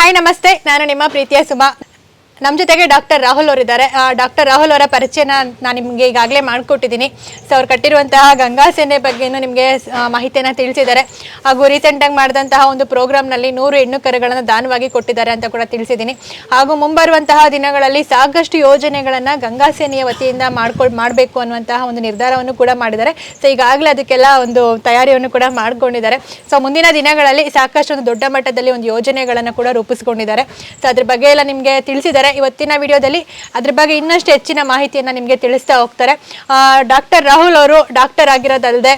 Hi ನಮಸ್ತೆ. ನಾನು ನಿಮ್ಮ ಪ್ರೀತಿಯ ಸುಮಾ ನಮ್ಮ ಜೊತೆಗೆ ಡಾಕ್ಟರ್ ರಾಹುಲ್ ಅವರಿದ್ದಾರೆ. ಡಾಕ್ಟರ್ ರಾಹುಲ್ ಅವರ ಪರಿಚಯನ ನಾನು ನಿಮಗೆ ಈಗಾಗಲೇ ಮಾಡಿಕೊಟ್ಟಿದ್ದೀನಿ. ಸೊ ಅವ್ರು ಕಟ್ಟಿರುವಂತಹ ಗಂಗಾ ಸೇನೆ ಬಗ್ಗೆನೂ ನಿಮಗೆ ಮಾಹಿತಿಯನ್ನು ತಿಳಿಸಿದ್ದಾರೆ. ಹಾಗೂ ರೀಸೆಂಟಾಗಿ ಮಾಡಿದಂತಹ ಒಂದು ಪ್ರೋಗ್ರಾಮ್ನಲ್ಲಿ ನೂರು ಹೆಣ್ಣು ಕರುಗಳನ್ನು ದಾನವಾಗಿ ಕೊಟ್ಟಿದ್ದಾರೆ ಅಂತ ಕೂಡ ತಿಳಿಸಿದ್ದೀನಿ. ಹಾಗೂ ಮುಂಬರುವಂತಹ ದಿನಗಳಲ್ಲಿ ಸಾಕಷ್ಟು ಯೋಜನೆಗಳನ್ನು ಗಂಗಾ ಸೇನೆಯ ವತಿಯಿಂದ ಮಾಡ್ಕೊಂಡು ಮಾಡಬೇಕು ಅನ್ನುವಂತಹ ಒಂದು ನಿರ್ಧಾರವನ್ನು ಕೂಡ ಮಾಡಿದ್ದಾರೆ. ಸೊ ಈಗಾಗಲೇ ಅದಕ್ಕೆಲ್ಲ ಒಂದು ತಯಾರಿಯನ್ನು ಕೂಡ ಮಾಡ್ಕೊಂಡಿದ್ದಾರೆ. ಸೊ ಮುಂದಿನ ದಿನಗಳಲ್ಲಿ ಸಾಕಷ್ಟು ಒಂದು ದೊಡ್ಡ ಮಟ್ಟದಲ್ಲಿ ಒಂದು ಯೋಜನೆಗಳನ್ನು ಕೂಡ ರೂಪಿಸ್ಕೊಂಡಿದ್ದಾರೆ. ಸೊ ಅದ್ರ ಬಗ್ಗೆ ಎಲ್ಲ ನಿಮಗೆ ತಿಳಿಸಿದ್ದಾರೆ. ಇವತ್ತಿನ ವಿಡಿಯೋದಲ್ಲಿ ಅದ್ರ ಬಗ್ಗೆ ಇನ್ನಷ್ಟು ಹೆಚ್ಚಿನ ಮಾಹಿತಿಯನ್ನು ನಿಮಗೆ ತಿಳಿಸ್ತಾ ಹೋಗ್ತಾರೆ. ಡಾಕ್ಟರ್ ರಾಹುಲ್ ಅವರು ಡಾಕ್ಟರ್ ಆಗಿರೋದಲ್ಲದೆ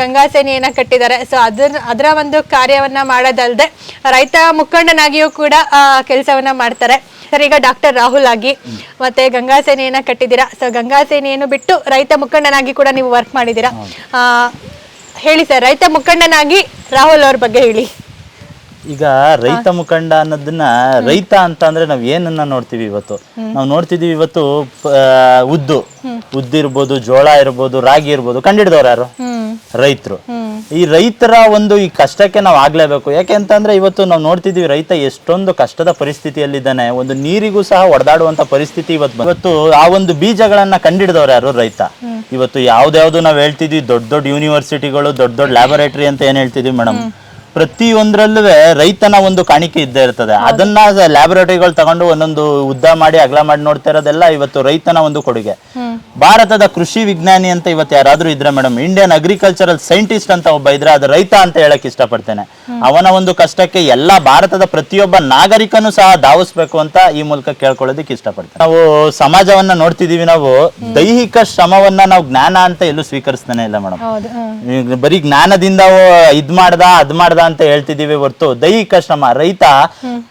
ಗಂಗಾ ಸೇನೆಯನ್ನು ಕಟ್ಟಿದ್ದಾರೆ. ಸೊ ಅದ್ರ ಅದರ ಒಂದು ಕಾರ್ಯವನ್ನು ಮಾಡೋದಲ್ಲದೆ ರೈತ ಮುಖಂಡನಾಗಿಯೂ ಕೂಡ ಕೆಲಸವನ್ನು ಮಾಡ್ತಾರೆ. ಸರ್ ಈಗ ಡಾಕ್ಟರ್ ರಾಹುಲ್ ಆಗಿ ಮತ್ತೆ ಗಂಗಾ ಸೇನೆಯನ್ನ ಕಟ್ಟಿದ್ದೀರಾ? ಸೊ ಗಂಗಾ ಸೇನೆಯನ್ನು ಬಿಟ್ಟು ರೈತ ಮುಖಂಡನಾಗಿ ಕೂಡ ನೀವು ವರ್ಕ್ ಮಾಡಿದ್ದೀರಾ? ಹೇಳಿ ಸರ್ ರೈತ ಮುಖಂಡನಾಗಿ ರಾಹುಲ್ ಅವ್ರ ಬಗ್ಗೆ ಹೇಳಿ. ಈಗ ರೈತ ಮುಖಂಡ ಅನ್ನೋದನ್ನ ರೈತ ಅಂತ ಅಂದ್ರೆ ನಾವ್ ಏನನ್ನ ನೋಡ್ತೀವಿ ಇವತ್ತು? ನಾವು ನೋಡ್ತಿದೀವಿ ಇವತ್ತು ಪ- ಉದ್ದು. ಉದ್ದಿರ್ಬೋದು ಜೋಳ ಇರ್ಬೋದು ರಾಗಿ ಇರ್ಬೋದು ಕಂಡಿಡ್ದವ್ರು ಯಾರು? ರೈತರು. ಈ ರೈತರ ಒಂದು ಈ ಕಷ್ಟಕ್ಕೆ ನಾವು ಆಗ್ಲೇಬೇಕು. ಯಾಕೆ ಅಂತಂದ್ರೆ ಇವತ್ತು ನಾವು ನೋಡ್ತಿದೀವಿ ರೈತ ಎಷ್ಟೊಂದು ಕಷ್ಟದ ಪರಿಸ್ಥಿತಿಯಲ್ಲಿದ್ದಾನೆ. ಒಂದು ನೀರಿಗೂ ಸಹ ಹೊಡೆದಾಡುವಂತ ಪರಿಸ್ಥಿತಿ ಇವತ್ತು ಬಂದ್- ಇವತ್ತು ಆ ಒಂದು ಬೀಜಗಳನ್ನ ಕಂಡಿಡ್ದವ್ರು ಯಾರು? ರೈತ. ಇವತ್ತು ಯಾವ್ದ್ಯಾವ್ದು ನಾವು ಹೇಳ್ತಿದ್ವಿ ದೊಡ್ಡ ದೊಡ್ಡ ಯೂನಿವರ್ಸಿಟಿಗಳು ದೊಡ್ಡ ದೊಡ್ಡ ಲ್ಯಾಬೊರೇಟರಿ ಅಂತ ಏನ್ ಹೇಳ್ತಿದ್ವಿ ಮೇಡಮ್ ಪ್ರತಿಯೊಂದ್ರಲ್ಲೂ ರೈತನ ಒಂದು ಕಾಣಿಕೆ ಇದ್ದೇ ಇರ್ತದೆ. ಅದನ್ನ ಲ್ಯಾಬೊರೇಟರಿಗಳು ತಗೊಂಡು ಒಂದೊಂದು ಉದ್ದ ಮಾಡಿ ಅಗಲ ಮಾಡಿ ನೋಡ್ತಾ ಇರೋದೆಲ್ಲ ಇವತ್ತು ರೈತನ ಒಂದು ಕೊಡುಗೆ. ಭಾರತದ ಕೃಷಿ ವಿಜ್ಞಾನಿ ಅಂತ ಇವತ್ತು ಯಾರಾದ್ರೂ ಇದ್ರೆ ಮೇಡಮ್ ಇಂಡಿಯನ್ ಅಗ್ರಿಕಲ್ಚರಲ್ ಸೈಂಟಿಸ್ಟ್ ಅಂತ ಒಬ್ಬ ಇದ್ರೆ ಅದು ರೈತ ಅಂತ ಹೇಳಕ್ ಇಷ್ಟಪಡ್ತೇನೆ. ಅವನ ಒಂದು ಕಷ್ಟಕ್ಕೆ ಎಲ್ಲಾ ಭಾರತದ ಪ್ರತಿಯೊಬ್ಬ ನಾಗರಿಕನು ಸಹ ಧಾವಿಸ್ಬೇಕು ಅಂತ ಈ ಮೂಲಕ ಕೇಳ್ಕೊಳ್ಳೋದಕ್ಕೆ ಇಷ್ಟಪಡ್ತೇನೆ. ನಾವು ಸಮಾಜವನ್ನ ನೋಡ್ತಿದೀವಿ ನಾವು ದೈಹಿಕ ಶ್ರಮವನ್ನ ನಾವು ಜ್ಞಾನ ಅಂತ ಎಲ್ಲೂ ಸ್ವೀಕರಿಸ್ತಾನೆ ಇಲ್ಲ ಮೇಡಮ್ ಬರೀ ಜ್ಞಾನದಿಂದ ಇದ್ ಮಾಡ್ದ ಅದ್ ಮಾಡ್ದ ಅಂತ ಹೇಳ್ತಿದೀವಿ ಹೊರತು ದೈಹಿಕ ಶ್ರಮ. ರೈತ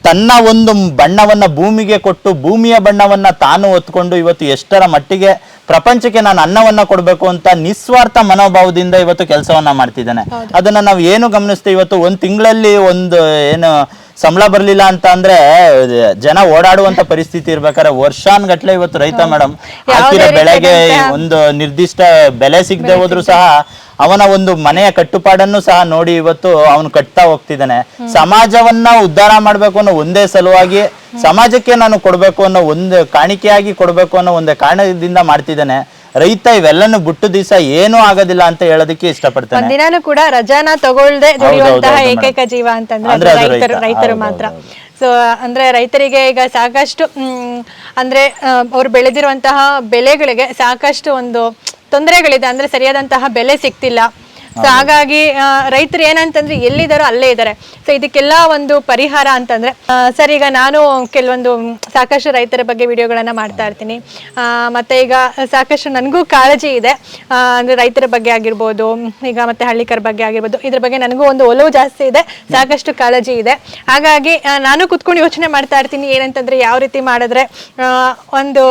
ತನ್ನ ಒಂದು ಬಣ್ಣವನ್ನ ಭೂಮಿಗೆ ಕೊಟ್ಟು ಭೂಮಿಯ ಬಣ್ಣವನ್ನ ತಾನು ಹೊತ್ಕೊಂಡು ಇವತ್ತು ಎಷ್ಟರ ಮಟ್ಟಿಗೆ ಪ್ರಪಂಚಕ್ಕೆ ನಾನು ಅನ್ನವನ್ನ ಕೊಡಬೇಕು ಅಂತ ನಿಸ್ವಾರ್ಥ ಮನೋಭಾವದಿಂದ ಇವತ್ತು ಕೆಲಸವನ್ನ ಮಾಡ್ತಿದ್ದಾನೆ. ಅದನ್ನ ನಾವು ಏನು ಗಮನಿಸ್ತೀವಿ? ಇವತ್ತು ಒಂದ್ ತಿಂಗಳಲ್ಲಿ ಒಂದು ಏನು ಸಂಬಳ ಬರ್ಲಿಲ್ಲ ಅಂತ ಅಂದ್ರೆ ಜನ ಓಡಾಡುವಂತ ಪರಿಸ್ಥಿತಿ ಇರ್ಬೇಕಾದ್ರೆ ವರ್ಷಾನ್ಗಟ್ಲೆ ಇವತ್ತು ರೈತ ಮೇಡಮ್ ಹಾಕಿರೋ ಬೆಳೆಗೆ ಒಂದು ನಿರ್ದಿಷ್ಟ ಬೆಲೆ ಸಿಗದೆ ಹೋದ್ರು ಸಹ ಅವನ ಒಂದು ಮನೆಯ ಕಟ್ಟುಪಾಡನ್ನು ಸಹ ನೋಡಿ ಇವತ್ತು ಅವನು ಕಟ್ತಾ ಹೋಗ್ತಿದ್ದಾನೆ. ಸಮಾಜವನ್ನ ಉದ್ಧಾರ ಮಾಡ್ಬೇಕು ಅನ್ನೋ ಒಂದೇ ಸಲುವಾಗಿ ಸಮಾಜಕ್ಕೆ ನಾನು ಕೊಡ್ಬೇಕು ಅನ್ನೋ ಒಂದು ಕಾಣಿಕೆಯಾಗಿ ಕೊಡ್ಬೇಕು ಅನ್ನೋ ಒಂದು ಕಾರಣದಿಂದ ಮಾಡ್ತಿದ್ದಾನೆ. ರೈತ ಇವೆಲ್ಲನೂ ಬಿಟ್ಟು ದಿವಸ ಏನೂ ಆಗೋದಿಲ್ಲ ಅಂತ ಹೇಳೋದಕ್ಕೆ ಇಷ್ಟಪಡ್ತೇನೆ. ದಿನಾನು ಕೂಡ ರಜಾನ ತಗೊಳ್ದೆ ದುಡಿಯುವಂತಹ ಏಕೈಕ ಜೀವ ಅಂತಂದ್ರೆ ರೈತರು ರೈತರು ಮಾತ್ರ. ಸೊ ಅಂದ್ರೆ ರೈತರಿಗೆ ಈಗ ಸಾಕಷ್ಟು ಅಂದ್ರೆ ಅವ್ರು ಬೆಳೆದಿರುವಂತಹ ಬೆಳೆಗಳಿಗೆ ಸಾಕಷ್ಟು ಒಂದು ತೊಂದರೆಗಳಿದೆ. ಅಂದ್ರೆ ಸರಿಯಾದಂತಹ ಬೆಲೆ ಸಿಗ್ತಿಲ್ಲ. ಸೊ ಹಾಗಾಗಿ ರೈತರು ಏನಂತಂದ್ರೆ ಎಲ್ಲಿದಾರೋ ಅಲ್ಲೇ ಇದ್ದಾರೆ ಸೊ ಇದಕ್ಕೆಲ್ಲ ಒಂದು ಪರಿಹಾರ ಅಂತಂದ್ರೆ ಸರ್ ಈಗ ನಾನು ಕೆಲವೊಂದು ಸಾಕಷ್ಟು ರೈತರ ಬಗ್ಗೆ ವಿಡಿಯೋಗಳನ್ನ ಮಾಡ್ತಾ ಇರ್ತೀನಿ. ಆ, ಮತ್ತೆ ಈಗ ಸಾಕಷ್ಟು ನನಗೂ ಕಾಳಜಿ ಇದೆ. ಅಂದ್ರೆ ರೈತರ ಬಗ್ಗೆ ಆಗಿರ್ಬೋದು ಈಗ ಮತ್ತೆ ಹಳ್ಳಿಕರ ಬಗ್ಗೆ ಆಗಿರ್ಬೋದು ಇದ್ರ ಬಗ್ಗೆ ನನಗೂ ಒಂದು ಒಲವು ಜಾಸ್ತಿ ಇದೆ. ಸಾಕಷ್ಟು ಕಾಳಜಿ ಇದೆ. ಹಾಗಾಗಿ ನಾನು ಕುತ್ಕೊಂಡು ಯೋಚನೆ ಮಾಡ್ತಾ ಇರ್ತೀನಿ ಏನಂತಂದ್ರೆ ಯಾವ ರೀತಿ ಮಾಡಿದ್ರೆ ಒಂದು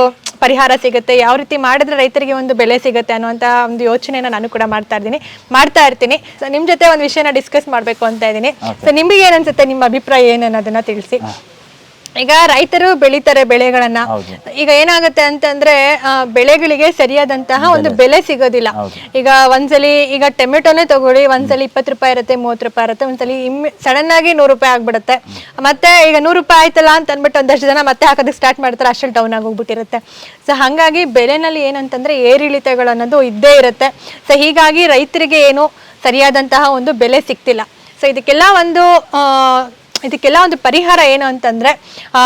ಪರಿಹಾರ ಸಿಗುತ್ತೆ ಯಾವ ರೀತಿ ಮಾಡಿದ್ರೆ ರೈತರಿಗೆ ಒಂದು ಬೆಲೆ ಸಿಗುತ್ತೆ ಅನ್ನುವಂಥ ಒಂದು ಯೋಚನೆನ ನಾನು ಕೂಡ ಮಾಡ್ತಾ ಇದ್ದೀನಿ. ಮಾಡ್ತಾ ಇರ್ತೀನಿ. ಸೊ ನಿಮ್ಮ ಜೊತೆ ಒಂದು ವಿಷಯನ ಡಿಸ್ಕಸ್ ಮಾಡಬೇಕು ಅಂತ ಇದ್ದೀನಿ. ಸೊ ನಿಮಗೆ ಅನ್ಸುತ್ತೆ? ನಿಮ್ಮ ಅಭಿಪ್ರಾಯ ಏನು ಅನ್ನೋದನ್ನ ತಿಳಿಸಿ. ಈಗ ರೈತರು ಬೆಳಿತಾರೆ ಬೆಳೆಗಳನ್ನ. ಈಗ ಏನಾಗುತ್ತೆ ಅಂತಂದ್ರೆ ಆ, ಬೆಳೆಗಳಿಗೆ ಸರಿಯಾದಂತಹ ಒಂದು ಬೆಲೆ. ಸಿಗೋದಿಲ್ಲ. ಈಗ ಒಂದ್ಸಲಿ ಈಗ ಟೊಮೆಟೊನೇ ತಗೊಳ್ಳಿ ಒಂದ್ಸಲಿ ಇಪ್ಪತ್ತು ರೂಪಾಯಿ ಇರುತ್ತೆ ಮೂವತ್ತು ರೂಪಾಯಿ ಇರುತ್ತೆ ಒಂದ್ಸಲಿ ಇಮ್ಮಿ ಸಡನ್ ಆಗಿ ನೂರು ರೂಪಾಯಿ ಆಗ್ಬಿಡುತ್ತೆ. ಮತ್ತೆ ಈಗ ನೂರು ರೂಪಾಯಿ ಆಯ್ತಲ್ಲ ಅಂತ ಅಂದ್ಬಿಟ್ಟು ಒಂದಷ್ಟು ಜನ ಮತ್ತೆ ಹಾಕೋದಕ್ಕೆ ಸ್ಟಾರ್ಟ್ ಮಾಡ್ತಾರೆ ಅಷ್ಟೇ ಡೌನ್ ಆಗೋಗ್ಬಿಟ್ಟಿರುತ್ತೆ. ಸೊ ಹಾಗಾಗಿ ಬೆಲೆನಲ್ಲಿ ಏನಂತಂದ್ರೆ ಏರಿಳಿತಗಳು ಅನ್ನೋದು ಇದ್ದೇ ಇರುತ್ತೆ. ಸೊ ಹೀಗಾಗಿ ರೈತರಿಗೆ ಏನು ಸರಿಯಾದಂತಹ ಒಂದು ಬೆಲೆ ಸಿಗ್ತಿಲ್ಲ. ಸೊ ಇದಕ್ಕೆಲ್ಲ ಒಂದು ಆ, ಇದಕ್ಕೆಲ್ಲ ಒಂದು ಪರಿಹಾರ ಏನು ಅಂತಂದ್ರೆ ಆ,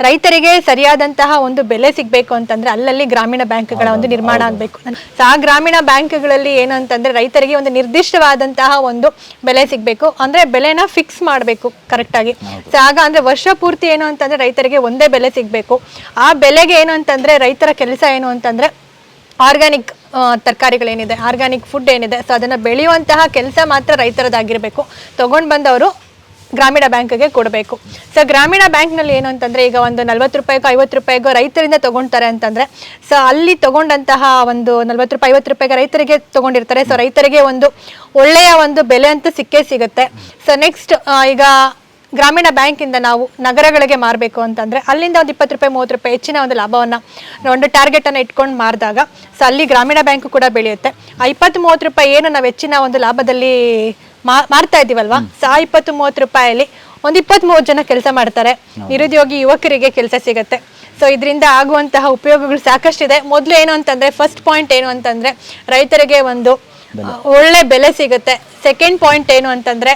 ರೈತರಿಗೆ ಸರಿಯಾದಂತಹ ಒಂದು ಬೆಲೆ ಸಿಗಬೇಕು ಅಂತಂದ್ರೆ ಅಲ್ಲಲ್ಲಿ ಗ್ರಾಮೀಣ ಬ್ಯಾಂಕ್ಗಳ ಒಂದು ನಿರ್ಮಾಣ ಆಗಬೇಕು. ಸೊ ಆ ಗ್ರಾಮೀಣ ಬ್ಯಾಂಕ್ಗಳಲ್ಲಿ ಏನು ಅಂತಂದ್ರೆ ರೈತರಿಗೆ ಒಂದು ನಿರ್ದಿಷ್ಟವಾದಂತಹ ಒಂದು ಬೆಲೆ ಸಿಗಬೇಕು. ಅಂದ್ರೆ ಬೆಲೆನ ಫಿಕ್ಸ್ ಮಾಡಬೇಕು ಕರೆಕ್ಟಾಗಿ ಸೊ ಆಗ ಅಂದ್ರೆ ವರ್ಷ ಪೂರ್ತಿ ಏನು ಅಂತಂದ್ರೆ ರೈತರಿಗೆ ಒಂದೇ ಬೆಲೆ ಸಿಗಬೇಕು. ಆ ಬೆಲೆಗೆ ಏನು ಅಂತಂದ್ರೆ ರೈತರ ಕೆಲಸ ಏನು ಅಂತಂದ್ರೆ ಆರ್ಗ್ಯಾನಿಕ್ ತರಕಾರಿಗಳೇನಿದೆ ಆರ್ಗ್ಯಾನಿಕ್ ಫುಡ್ ಏನಿದೆ ಸೊ ಅದನ್ನು ಬೆಳೆಯುವಂತಹ ಕೆಲಸ ಮಾತ್ರ ರೈತರದಾಗಿರಬೇಕು. ತೊಗೊಂಡು ಬಂದವರು ಗ್ರಾಮೀಣ ಬ್ಯಾಂಕ್ಗೆ ಕೊಡಬೇಕು. ಸೊ ಗ್ರಾಮೀಣ ಬ್ಯಾಂಕ್ನಲ್ಲಿ ಏನು ಅಂತಂದರೆ, ಈಗ ಒಂದು ನಲ್ವತ್ತು ರೂಪಾಯಿಗೋ, ಐವತ್ತು ರೂಪಾಯಿಗೋ ರೈತರಿಂದ ತೊಗೊಳ್ತಾರೆ ಅಂತಂದರೆ ಸೊ ಅಲ್ಲಿ ತೊಗೊಂಡಂತಹ ಒಂದು ನಲ್ವತ್ತು ರೂಪಾಯಿ, ಐವತ್ತು ರೂಪಾಯಿಗೆ ರೈತರಿಗೆ ತೊಗೊಂಡಿರ್ತಾರೆ. ಸೊ ರೈತರಿಗೆ ಒಂದು ಒಳ್ಳೆಯ ಒಂದು ಬೆಲೆ ಅಂತೂ ಸಿಕ್ಕೇ ಸಿಗುತ್ತೆ. ಸೊ ನೆಕ್ಸ್ಟ್ ಈಗ ಗ್ರಾಮೀಣ ಬ್ಯಾಂಕಿಂದ ನಾವು ನಗರಗಳಿಗೆ ಮಾರಬೇಕು ಅಂತಂದರೆ, ಅಲ್ಲಿಂದ ಒಂದು ಇಪ್ಪತ್ತು ರೂಪಾಯಿ, ಮೂವತ್ತು ರೂಪಾಯಿ ಹೆಚ್ಚಿನ ಒಂದು ಲಾಭವನ್ನು ಒಂದು ಟಾರ್ಗೆಟನ್ನು ಇಟ್ಕೊಂಡು ಮಾರಿದಾಗ ಸೊ ಅಲ್ಲಿ ಗ್ರಾಮೀಣ ಬ್ಯಾಂಕು ಕೂಡ ಬೆಳೆಯುತ್ತೆ. ಆ ಇಪ್ಪತ್ತು ಮೂವತ್ತು ರೂಪಾಯಿ ಏನು ನಾವು ಹೆಚ್ಚಿನ ಒಂದು ಲಾಭದಲ್ಲಿ ಮಾರ್ತಾ ಇದೀವಲ್ವಾ ಸಾ ಇಪ್ಪತ್ತು ಮೂವತ್ತು ರೂಪಾಯಲ್ಲಿ ಒಂದ್ ಇಪ್ಪತ್ತ್ ಮೂವತ್ತು ಜನ ಕೆಲಸ ಮಾಡ್ತಾರೆ. ನಿರುದ್ಯೋಗಿ ಯುವಕರಿಗೆ ಕೆಲಸ ಸಿಗುತ್ತೆ. ಸೊ ಇದರಿಂದ ಆಗುವಂತಹ ಉಪಯೋಗಗಳು ಸಾಕಷ್ಟಿದೆ. ಮೊದಲು ಏನು ಅಂತಂದ್ರೆ ಫಸ್ಟ್ ಪಾಯಿಂಟ್ ಏನು ಅಂತಂದ್ರೆ ರೈತರಿಗೆ ಒಂದು ಒಳ್ಳೆ ಬೆಲೆ ಸಿಗುತ್ತೆ. ಸೆಕೆಂಡ್ ಪಾಯಿಂಟ್ ಏನು ಅಂತಂದ್ರೆ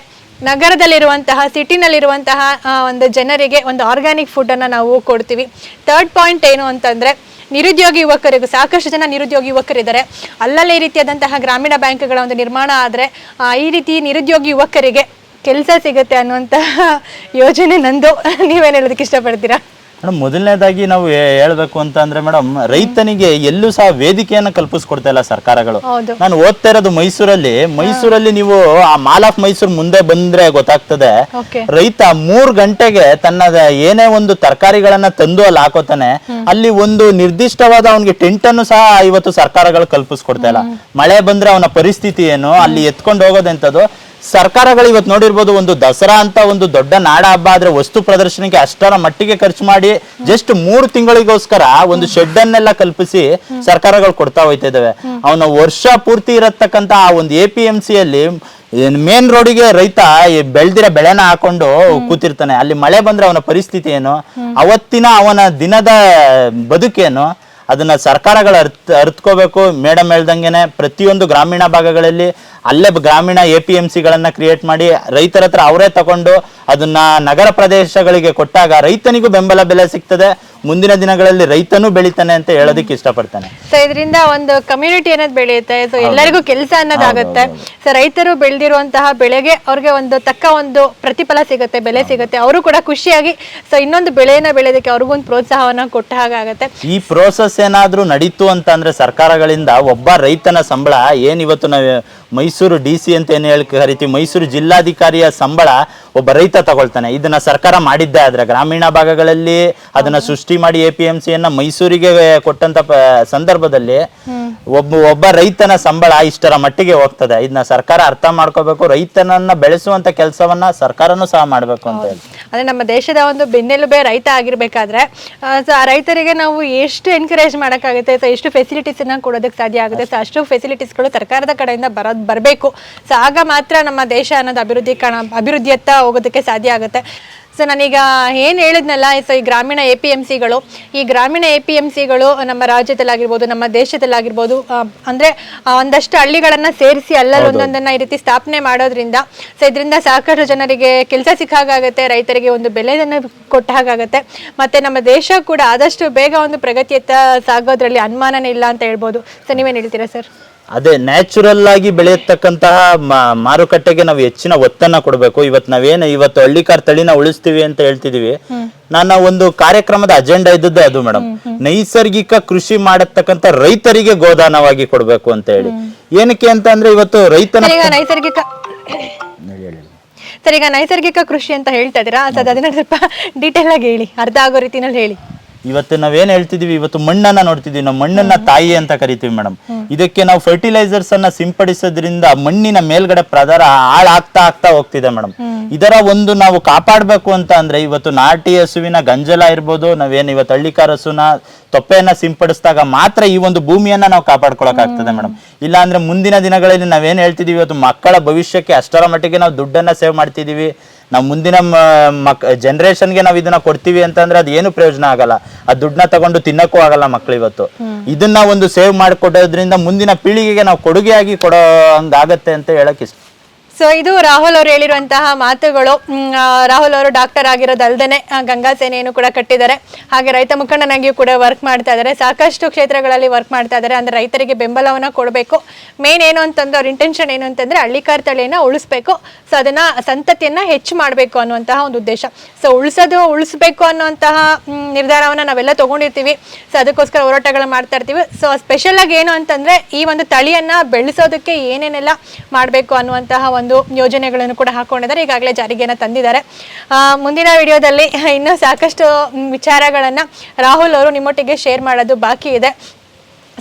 ನಗರದಲ್ಲಿರುವಂತಹ, ಸಿಟಿನಲ್ಲಿರುವಂತಹ ಒಂದು ಜನರಿಗೆ ಒಂದು ಆರ್ಗ್ಯಾನಿಕ್ ಫುಡ್ಡನ್ನು ನಾವು ಕೊಡ್ತೀವಿ. ಥರ್ಡ್ ಪಾಯಿಂಟ್ ಏನು ಅಂತಂದರೆ, ನಿರುದ್ಯೋಗಿ ಯುವಕರಿಗೂ, ಸಾಕಷ್ಟು ಜನ ನಿರುದ್ಯೋಗಿ ಯುವಕರಿದ್ದಾರೆ. ಅಲ್ಲಲ್ಲೇ ರೀತಿಯಾದಂತಹ ಗ್ರಾಮೀಣ ಬ್ಯಾಂಕ್ಗಳ ಒಂದು ನಿರ್ಮಾಣ ಆದರೆ ಈ ರೀತಿ ನಿರುದ್ಯೋಗಿ ಯುವಕರಿಗೆ ಕೆಲಸ ಸಿಗುತ್ತೆ ಅನ್ನುವಂತಹ ಯೋಜನೆ ನಂದು. ನೀವೇನು ಹೇಳೋದಕ್ಕೆ ಇಷ್ಟಪಡ್ತೀರಾ? ಮೇಡಮ್ ಮೊದಲನೇದಾಗಿ ನಾವು ಹೇಳಬೇಕು ಅಂತ ಅಂದ್ರೆ ಮೇಡಮ್ ರೈತನಿಗೆ ಎಲ್ಲೂ ಸಹ ವೇದಿಕೆಯನ್ನು ಕಲ್ಪಿಸ್ಕೊಡ್ತಾ ಇಲ್ಲ ಸರ್ಕಾರಗಳು. ನಾನು ಓದ್ತಾ ಇರೋದು ಮೈಸೂರಲ್ಲಿ. ಮೈಸೂರಲ್ಲಿ ನೀವು ಆ ಮಾಲ್ ಆಫ್ ಮೈಸೂರು ಮುಂದೆ ಬಂದ್ರೆ ಗೊತ್ತಾಗ್ತದೆ. ರೈತ ಮೂರ್ ಗಂಟೆಗೆ ತನ್ನ ಏನೇ ಒಂದು ತರಕಾರಿಗಳನ್ನ ತಂದು ಅಲ್ಲಿ ಹಾಕೋತಾನೆ. ಅಲ್ಲಿ ಒಂದು ನಿರ್ದಿಷ್ಟವಾದ ಅವನಿಗೆ ಟೆಂಟ್ ಅನ್ನು ಸಹ ಇವತ್ತು ಸರ್ಕಾರಗಳು ಕಲ್ಪಿಸ್ಕೊಡ್ತಾ ಇಲ್ಲ. ಮಳೆ ಬಂದ್ರೆ ಅವನ ಪರಿಸ್ಥಿತಿ ಏನು? ಅಲ್ಲಿ ಎತ್ಕೊಂಡು ಹೋಗೋದೆಂತದ್ದು ಸರ್ಕಾರಗಳು ಇವತ್ತು ನೋಡಿರ್ಬೋದು ಒಂದು ದಸರಾ ಅಂತ ಒಂದು ದೊಡ್ಡ ನಾಡ ಹಬ್ಬ ಆದ್ರೆ ವಸ್ತು ಪ್ರದರ್ಶನಕ್ಕೆ ಅಷ್ಟರ ಮಟ್ಟಿಗೆ ಖರ್ಚು ಮಾಡಿ ಜಸ್ಟ್ ಮೂರು ತಿಂಗಳಿಗೋಸ್ಕರ ಒಂದು ಶೆಡ್ ಅನ್ನೆಲ್ಲ ಕಲ್ಪಿಸಿ ಸರ್ಕಾರಗಳು ಕೊಡ್ತಾ ಹೋಯ್ತಾ ಇದಾವೆ ಅವನ ವರ್ಷ ಪೂರ್ತಿ ಇರತಕ್ಕಂತ ಆ ಒಂದು ಎ ಪಿ ಎಂ ಸಿಯಲ್ಲಿ ಮೇನ್ ರೋಡಿಗೆ ರೈತ ಬೆಳ್ದಿರ ಬೆಳೆನ ಹಾಕೊಂಡು ಕೂತಿರ್ತಾನೆ. ಅಲ್ಲಿ ಮಳೆ ಬಂದ್ರೆ ಅವನ ಪರಿಸ್ಥಿತಿ ಏನು? ಅವತ್ತಿನ ಅವನ ದಿನದ ಬದುಕೇನು? ಅದನ್ನ ಸರ್ಕಾರಗಳು ಅರ್ಥ ಅರ್ಥಕೋಬೇಕು ಮೇಡಮ್ ಹೇಳ್ದಂಗೆನೆ ಪ್ರತಿಯೊಂದು ಗ್ರಾಮೀಣ ಭಾಗಗಳಲ್ಲಿ ಅಲ್ಲೇ ಗ್ರಾಮೀಣ ಎ ಪಿ ಎಂ ಸಿಗಳನ್ನ ಕ್ರಿಯೇಟ್ ಮಾಡಿ ರೈತರ ಹತ್ರ ಅವರೇ ತಗೊಂಡು ಅದನ್ನ ನಗರ ಪ್ರದೇಶಗಳಿಗೆ ಕೊಟ್ಟಾಗ ರೈತನಿಗೂ ಬೆಂಬಲ ಬೆಲೆ ಸಿಗ್ತದೆ. ಮುಂದಿನ ದಿನಗಳಲ್ಲಿ ರೈತನೂ ಬೆಳಿತಾನೆ ಅಂತ ಹೇಳೋದಕ್ಕೆ ಇಷ್ಟಪಡ್ತಾನೆ. ಸೊ ಇದರಿಂದ ಒಂದು ಕಮ್ಯುನಿಟಿ ಅನ್ನೋದು ಬೆಳೆಯುತ್ತೆ. ಸೊ ಎಲ್ಲರಿಗೂ ಕೆಲಸ ಅನ್ನೋದಾಗುತ್ತೆ ಸೊ ರೈತರು ಬೆಳೆದಿರುವಂತಹ ಬೆಳೆಗೆ ಅವ್ರಿಗೆ ಒಂದು ತಕ್ಕ ಒಂದು ಪ್ರತಿಫಲ ಸಿಗುತ್ತೆ ಬೆಲೆ ಸಿಗುತ್ತೆ. ಅವರು ಕೂಡ ಖುಷಿಯಾಗಿ ಸೊ ಇನ್ನೊಂದು ಬೆಳೆಯನ್ನ ಬೆಳೆಯೋದಕ್ಕೆ ಅವ್ರಿಗೂ ಒಂದು ಪ್ರೋತ್ಸಾಹವನ್ನ ಕೊಟ್ಟ ಹಾಗಾಗತ್ತೆ ಈ ಪ್ರೋಸೆಸ್ ಏನಾದ್ರೂ ನಡೀತು ಅಂತ ಅಂದ್ರೆ ಸರ್ಕಾರಗಳಿಂದ ಒಬ್ಬ ರೈತನ ಸಂಬಳ ಏನ್ ಇವತ್ತು ನಾವು ಮೈಸೂರು ಡಿ ಸಿ ಅಂತ ಏನು ಹೇಳಿ ಕರಿತೀವಿ ಮೈಸೂರು ಜಿಲ್ಲಾಧಿಕಾರಿಯ ಸಂಬಳ ಒಬ್ಬ ರೈತ ತಗೊಳ್ತಾನೆ. ಇದನ್ನ ಸರ್ಕಾರ ಮಾಡಿದ್ದೇ ಆದ್ರೆ ಗ್ರಾಮೀಣ ಭಾಗಗಳಲ್ಲಿ ಅದನ್ನ ಸೃಷ್ಟಿ ಮಾಡಿ ಎ ಪಿ ಎಂ ಸಿಯನ್ನ ಮೈಸೂರಿಗೆ ಕೊಟ್ಟಂತ ಸಂದರ್ಭದಲ್ಲಿ ಒಬ್ಬ ಒಬ್ಬ ರೈತನ ಸಂಬಳ ಇಷ್ಟರ ಮಟ್ಟಿಗೆ ಹೋಗ್ತದೆ. ಇದನ್ನ ಸರ್ಕಾರ ಅರ್ಥ ಮಾಡ್ಕೋಬೇಕು ರೈತನನ್ನ ಬೆಳೆಸುವಂತ ಕೆಲಸವನ್ನ ಸರ್ಕಾರನೂ ಸಹ ಮಾಡ್ಬೇಕು ಅಂತ ಹೇಳಿ ಅಂದ್ರೆ ನಮ್ಮ ದೇಶದ ಒಂದು ಬೆನ್ನೆಲುಬೆ ರೈತ ಆಗಿರ್ಬೇಕಾದ್ರೆ ರೈತರಿಗೆ ನಾವು ಎಷ್ಟು ಎನ್ಕರೇಜ್ ಮಾಡೋಕ್ಕಾಗುತ್ತೆ ಎಷ್ಟು ಫೆಸಿಲಿಟೀಸ್ ಅನ್ನ ಕೊಡೋದಕ್ಕೆ ಸಾಧ್ಯ ಆಗುತ್ತೆ ಅಷ್ಟು ಫೆಸಿಲಿಟೀಸ್ಗಳು ಸರ್ಕಾರದ ಕಡೆಯಿಂದ ಬರೋದು ಬರಬೇಕು. ಸೊ ಆಗ ಮಾತ್ರ ನಮ್ಮ ದೇಶ ಅನ್ನೋದು ಅಭಿವೃದ್ಧಿ ಕಾಣ ಅಭಿವೃದ್ಧಿಯತ್ತ ಹೋಗೋದಕ್ಕೆ ಸಾಧ್ಯ ಆಗುತ್ತೆ. ಸೊ ನಾನೀಗ ಏನು ಹೇಳಿದ್ನಲ್ಲ ಸೊ ಈ ಗ್ರಾಮೀಣ ಎ ಪಿ ಎಂ ಸಿಗಳು ಈ ಗ್ರಾಮೀಣ ಎ ಪಿ ಎಂ ಸಿಗಳು ನಮ್ಮ ರಾಜ್ಯದಲ್ಲಾಗಿರ್ಬೋದು ನಮ್ಮ ದೇಶದಲ್ಲಾಗಿರ್ಬೋದು ಅಂದರೆ ಒಂದಷ್ಟು ಹಳ್ಳಿಗಳನ್ನು ಸೇರಿಸಿ ಅಲ್ಲಲ್ಲಿ ಒಂದೊಂದನ್ನು ಈ ರೀತಿ ಸ್ಥಾಪನೆ ಮಾಡೋದ್ರಿಂದ ಸೊ ಇದರಿಂದ ಸಾಕಷ್ಟು ಜನರಿಗೆ ಕೆಲಸ ಸಿಕ್ಕ ಹಾಗಾಗುತ್ತೆ ರೈತರಿಗೆ ಒಂದು ಬೆಲೆಯನ್ನು ಕೊಟ್ಟ ಹಾಗಾಗುತ್ತೆ. ಮತ್ತು ನಮ್ಮ ದೇಶ ಕೂಡ ಆದಷ್ಟು ಬೇಗ ಒಂದು ಪ್ರಗತಿಯತ್ತ ಸಾಗೋದ್ರಲ್ಲಿ ಅನುಮಾನನೇ ಇಲ್ಲ ಅಂತ ಹೇಳ್ಬೋದು. ಸೊ ನೀವೇನು ಹೇಳ್ತೀರಾ ಸರ್? ಅದೇ ನ್ಯಾಚುರಲ್ ಆಗಿ ಬೆಳೆಯತಕ್ಕಂತಹ ಮಾರುಕಟ್ಟೆಗೆ ನಾವು ಹೆಚ್ಚಿನ ಒತ್ತನ್ನ ಕೊಡಬೇಕು. ಇವತ್ತು ನಾವೇನು ಇವತ್ತು ಹಳ್ಳಿಕಾರ್ ತಳಿನ ಉಳಿಸ್ತೀವಿ ಅಂತ ಹೇಳ್ತಿದೀವಿ. ನನ್ನ ಒಂದು ಕಾರ್ಯಕ್ರಮದ ಅಜೆಂಡಾ ಇದ್ದದ್ದು ಅದು ಮೇಡಮ್ ನೈಸರ್ಗಿಕ ಕೃಷಿ ಮಾಡತಕ್ಕಂತ ರೈತರಿಗೆ ಗೋದಾನವಾಗಿ ಕೊಡಬೇಕು ಅಂತ ಹೇಳಿ. ಏನಕ್ಕೆ ಅಂತ ಅಂದ್ರೆ ಇವತ್ತು ರೈತನ ನೈಸರ್ಗಿಕ ಸರ್ ಈಗ ನೈಸರ್ಗಿಕ ಕೃಷಿ ಅಂತ ಹೇಳ್ತಾ ಇದ್ದೀರಾ? ಸ್ವಲ್ಪ ಡೀಟೇಲ್ ಆಗಿ ಹೇಳಿ. ಅರ್ಧ ಆಗೋ ರೀತಿನಲ್ಲಿ ಹೇಳಿ. ಇವತ್ತು ನಾವೇನ್ ಹೇಳ್ತಿದೀವಿ ಇವತ್ತು ಮಣ್ಣನ್ನ ನೋಡ್ತಿದೀವಿ. ನಾವು ಮಣ್ಣನ್ನ ತಾಯಿ ಅಂತ ಕರಿತೀವಿ ಮೇಡಮ್. ಇದಕ್ಕೆ ನಾವು ಫರ್ಟಿಲೈಸರ್ಸ್ ಅನ್ನ ಸಿಂಪಡಿಸೋದ್ರಿಂದ ಮಣ್ಣಿನ ಮೇಲ್ಗಡೆ ಪ್ರದರ ಹಾಳಾಗ್ತಾ ಆಗ್ತಾ ಹೋಗ್ತಿದೆ ಮೇಡಮ್. ಇದರ ಒಂದು ನಾವು ಕಾಪಾಡಬೇಕು ಅಂತ ಅಂದ್ರೆ ಇವತ್ತು ನಾಟಿ ಹಸುವಿನ ಗಂಜಲ ಇರ್ಬೋದು ನಾವೇನು ಇವತ್ತು ಹಳ್ಳಿಕಾರ ಹಸುನ ತೊಪ್ಪೆಯನ್ನ ಸಿಂಪಡಿಸಿದಾಗ ಮಾತ್ರ ಈ ಒಂದು ಭೂಮಿಯನ್ನ ನಾವು ಕಾಪಾಡ್ಕೊಳಕ್ ಆಗ್ತದೆ ಮೇಡಮ್. ಇಲ್ಲ ಅಂದ್ರೆ ಮುಂದಿನ ದಿನಗಳಲ್ಲಿ ನಾವೇನ್ ಹೇಳ್ತಿದೀವಿ ಇವತ್ತು ಮಕ್ಕಳ ಭವಿಷ್ಯಕ್ಕೆ ಅಷ್ಟರ ಮಟ್ಟಿಗೆ ನಾವು ದುಡ್ಡನ್ನ ಸೇವ್ ಮಾಡ್ತಿದೀವಿ. ನಾವು ಮುಂದಿನ ಮಕ್ ಜನರೇಷನ್ಗೆ ನಾವು ಇದನ್ನ ಕೊಡ್ತೀವಿ ಅಂತಂದ್ರೆ ಅದು ಏನು ಪ್ರಯೋಜನ ಆಗಲ್ಲ. ಆ ದುಡ್ಡನ್ನ ತಗೊಂಡು ತಿನ್ನಕ್ಕೂ ಆಗಲ್ಲ ಮಕ್ಳು ಇವತ್ತು. ಇದನ್ನ ಒಂದು ಸೇವ್ ಮಾಡಿಕೊಡೋದ್ರಿಂದ ಮುಂದಿನ ಪೀಳಿಗೆಗೆ ನಾವು ಕೊಡುಗೆಯಾಗಿ ಕೊಡೋ ಹಂಗಾಗತ್ತೆ ಅಂತ ಹೇಳಕ್ ಇಷ್ಟ. ಸೊ ಇದು ರಾಹುಲ್ ಅವರು ಹೇಳಿರುವಂತಹ ಮಾತುಗಳು. ರಾಹುಲ್ ಅವರು ಡಾಕ್ಟರ್ ಆಗಿರೋದಲ್ದೇನೆ ಆ, ಗಂಗಾ ಸೇನೆಯನ್ನು ಕೂಡ ಕಟ್ಟಿದ್ದಾರೆ. ಹಾಗೆ ರೈತ ಮುಖಂಡನಾಗಿಯೂ ಕೂಡ ವರ್ಕ್ ಮಾಡ್ತಾ ಇದ್ದಾರೆ. ಸಾಕಷ್ಟು ಕ್ಷೇತ್ರಗಳಲ್ಲಿ ವರ್ಕ್ ಮಾಡ್ತಾ ಇದ್ದಾರೆ. ಅಂದರೆ ರೈತರಿಗೆ ಬೆಂಬಲವನ್ನು ಕೊಡಬೇಕು. ಮೇನ್ ಏನು ಅಂತಂದ್ರೆ ಅವ್ರ ಇಂಟೆನ್ಷನ್ ಏನು ಅಂತಂದರೆ ಹಳ್ಳಿಕಾರ್ ತಳಿಯನ್ನು ಉಳಿಸ್ಬೇಕು. ಸೊ ಅದನ್ನು ಸಂತತಿಯನ್ನು ಹೆಚ್ಚು ಮಾಡಬೇಕು ಅನ್ನುವಂತಹ ಒಂದು ಉದ್ದೇಶ. ಸೊ ಉಳಿಸೋದು ಉಳಿಸ್ಬೇಕು ಅನ್ನುವಂತಹ ನಿರ್ಧಾರವನ್ನು ನಾವೆಲ್ಲ ತೊಗೊಂಡಿರ್ತೀವಿ. ಸೊ ಅದಕ್ಕೋಸ್ಕರ ಹೋರಾಟಗಳು ಮಾಡ್ತಾ ಇರ್ತೀವಿ. ಸೊ ಸ್ಪೆಷಲ್ ಆಗಿ ಏನು ಅಂತಂದರೆ ಈ ಒಂದು ತಳಿಯನ್ನು ಬೆಳೆಸೋದಕ್ಕೆ ಏನೇನೆಲ್ಲ ಮಾಡಬೇಕು ಅನ್ನುವಂತಹ ಯೋಜನೆಗಳನ್ನು ಕೂಡ ಹಾಕೊಂಡಿದ್ದಾರೆ. ಈಗಾಗಲೇ ಜಾರಿಗೆಯನ್ನು ತಂದಿದ್ದಾರೆ. ಮುಂದಿನ ವಿಡಿಯೋದಲ್ಲಿ ಇನ್ನೂ ಸಾಕಷ್ಟು ವಿಚಾರಗಳನ್ನು ರಾಹುಲ್ ಅವರು ನಿಮ್ಮೊಟ್ಟಿಗೆ ಶೇರ್ ಮಾಡೋದು ಬಾಕಿ ಇದೆ.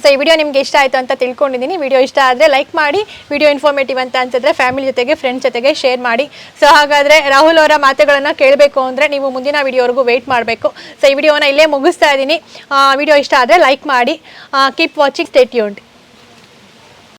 ಸೊ ಈ ವಿಡಿಯೋ ನಿಮ್ಗೆ ಇಷ್ಟ ಆಯಿತು ಅಂತ ತಿಳ್ಕೊಂಡಿದ್ದೀನಿ. ವಿಡಿಯೋ ಇಷ್ಟ ಆದರೆ ಲೈಕ್ ಮಾಡಿ, ವಿಡಿಯೋ ಇನ್ಫಾರ್ಮೇಟಿವ್ ಅಂತ ಅನ್ಸಿದ್ರೆ ಫ್ಯಾಮಿಲಿ ಜೊತೆಗೆ ಫ್ರೆಂಡ್ಸ್ ಜೊತೆಗೆ ಶೇರ್ ಮಾಡಿ. ಸೊ ಹಾಗಾದರೆ ರಾಹುಲ್ ಅವರ ಮಾತುಗಳನ್ನು ಕೇಳಬೇಕು ಅಂದರೆ ನೀವು ಮುಂದಿನ ವಿಡಿಯೋವರೆಗೂ ವೆಯ್ಟ್ ಮಾಡಬೇಕು. ಸೊ ಈ ವಿಡಿಯೋನ ಇಲ್ಲೇ ಮುಗಿಸ್ತಾ ಇದ್ದೀನಿ. ವಿಡಿಯೋ ಇಷ್ಟ ಆದರೆ ಲೈಕ್ ಮಾಡಿ. Keep watching state ಯೂಂಡ್